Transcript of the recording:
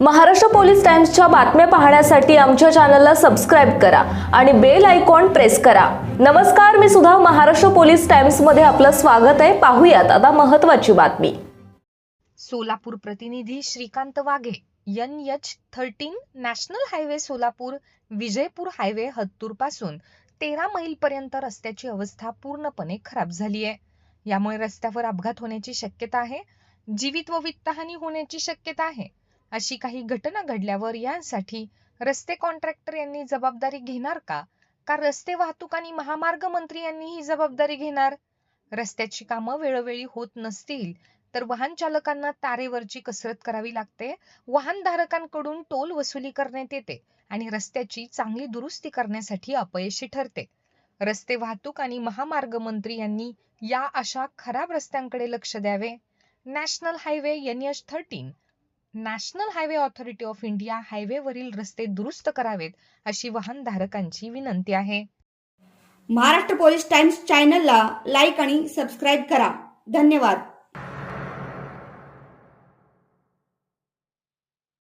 Maharashtra police टाइम्सच्या बातम्या पाहण्यासाठी आमच्या चॅनलला सबस्क्राईब करा आणि बेल आयकॉन प्रेस करा. नमस्कार मी सुद्धा महाराष्ट्र पोलीस टाइम्समध्ये आपलं स्वागत आहे. पाहूयात आता महत्वाची बातमी. सोलापूर प्रतिनिधी Shrikant Waghe N H thirteen national highway Solapur Vijaypur highway हत्तूरपासून तेरा मैल पर्यंत रस्त्याची अवस्था पूर्णपणे खराब झाली आहे. यामुळे रस्त्यावर अपघात होण्याची शक्यता आहे जीवित व वित्तहानी होण्याची शक्यता आहे. अशी काही घटना घडल्यावर यांसाठी रस्ते कॉन्ट्रॅक्टर यांनी जबाबदारी घेणार का? का रस्ते वाहतूक आणि महामार्ग मंत्री यांनी ही जबाबदारी घेणार? रस्त्याची कामं वेळोवेळी होत नसतील तर वाहन चालकांना तारेवरची कसरत करावी लागते. वाहनधारकांकडून टोल वसुली करण्यात येते आणि रस्त्याची चांगली दुरुस्ती करण्यासाठी अपयशी ठरते. रस्ते वाहतूक आणि महामार्ग मंत्री यांनी या अशा खराब रस्त्यांकडे लक्ष द्यावे. National highway N H thirteen national highway authority of India हायवेवरील रस्ते दुरुस्त करावेत अशी वाहनधारकांची विनंती आहे. महाराष्ट्र पोलीस टाइम्स चॅनलला लाईक आणि सबस्क्राईब करा. धन्यवाद.